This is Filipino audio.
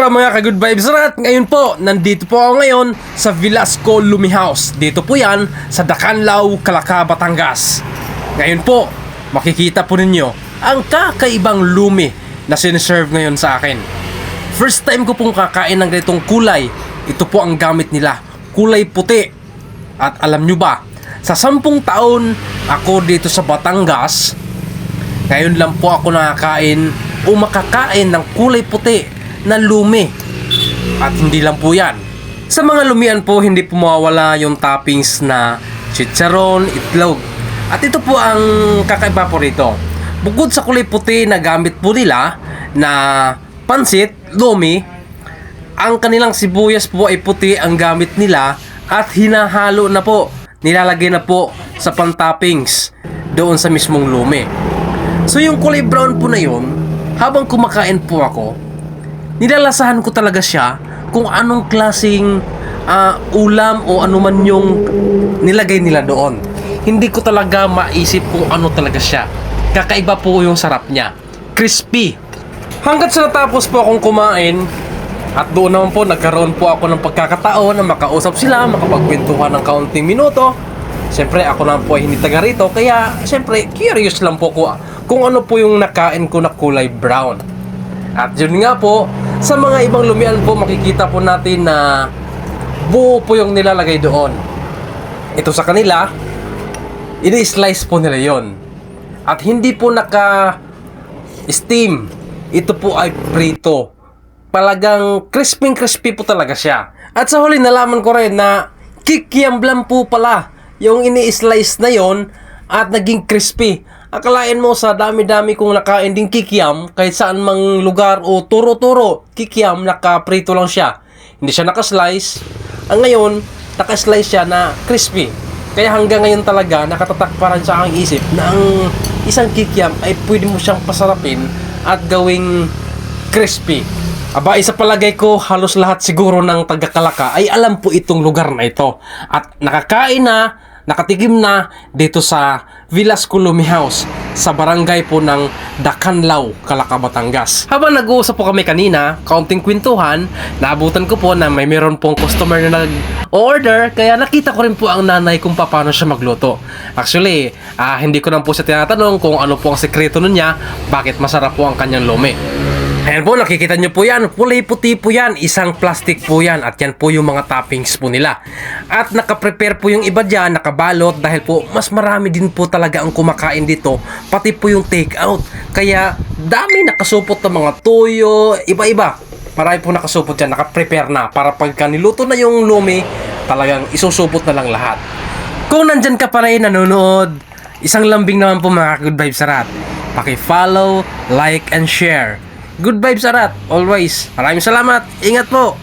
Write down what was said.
araw mga ka-good vibes rat! Ngayon po, nandito po ako ngayon sa Velasco Lumi House. Dito po yan sa Dacanlao, Calaca, Batangas. Ngayon po, makikita po ninyo ang kakaibang lumi na siniserve ngayon sa akin. First time ko pong kakain ng ganitong kulay. Ito po ang gamit nila, kulay puti. At alam nyo ba, sa sampung taon ako dito sa Batangas, ngayon lang po ako nakakain o makakain ng kulay puti na lumi. At hindi lang po yan. Sa mga lumian po, hindi po mawawala yung toppings na chicharon, itlog. At ito po ang kakaiba po rito. Bukod sa kulay puti na gamit po nila na pansit, lumi, ang kanilang sibuyas po ay puti ang gamit nila at hinahalo na po. Nilalagay na po sa pantoppings doon sa mismong lumi. So yung kulay brown po na yun, habang kumakain po ako, nilalasahan ko talaga siya kung anong klasing ah, ulam o anuman yung nilagay nila doon. Hindi ko talaga maisip kung ano talaga siya. Kakaiba po yung sarap niya. Crispy. Hanggat sa natapos po akong kumain, at doon naman po nagkaroon po ako ng pagkakataon na makausap sila, makapagkwentuhan ng kaunting minuto. Siyempre ako naman po ay hindi taga rito, kaya siyempre curious lang po ko kung ano po yung nakain ko na kulay brown. At yun nga po, sa mga ibang lumian po makikita po natin na buo po yung nilalagay doon. Ito sa kanila, ini-slice po nila yon At hindi po naka-steam. Ito po ay prito. Palagang crispy crispy po talaga siya. At sa huli nalaman ko rin na kikiamblam po pala yung ini-slice na yon at naging crispy. Akalain mo sa dami-dami kong nakain din kikiam kahit saan mang lugar o turo-turo kikiam nakaprito lang siya. Hindi siya nakaslice. Ang ngayon, nakaslice siya na crispy. Kaya hanggang ngayon talaga nakatatak pa rin sa aking isip na ang isang kikiam ay pwede mo siyang pasarapin at gawing crispy. Aba, isa palagay ko halos lahat siguro ng taga-Kalaka ay alam po itong lugar na ito. At nakakain na, nakatikim na dito sa Villas Columi House sa barangay po ng Dacanlao, Calaca, Batangas. Habang nag-uusap po kami kanina, kaunting kwentuhan, naabutan ko po na may meron pong customer na nag-order, kaya nakita ko rin po ang nanay kung paano siya magluto. Actually, ah, hindi ko na po siya tinatanong kung ano po ang sekreto nun niya, bakit masarap po ang kanyang lumi. Ayan po, nakikita nyo po yan. Kulay puti po yan. Isang plastic po yan. At yan po yung mga toppings po nila. At nakaprepare po yung iba dyan, nakabalot. Dahil po, mas marami din po talaga ang kumakain dito. Pati po yung take out. Kaya, dami nakasupot ng mga tuyo, iba-iba. Marami po nakasupot dyan, nakaprepare na. Para pagka niluto na yung lumi, talagang isusupot na lang lahat. Kung nandyan ka pa rin nanonood, isang lambing naman po mga good vibes sarat. Paki-follow, like, and share. Good vibes arat, always. Maraming salamat. Ingat po.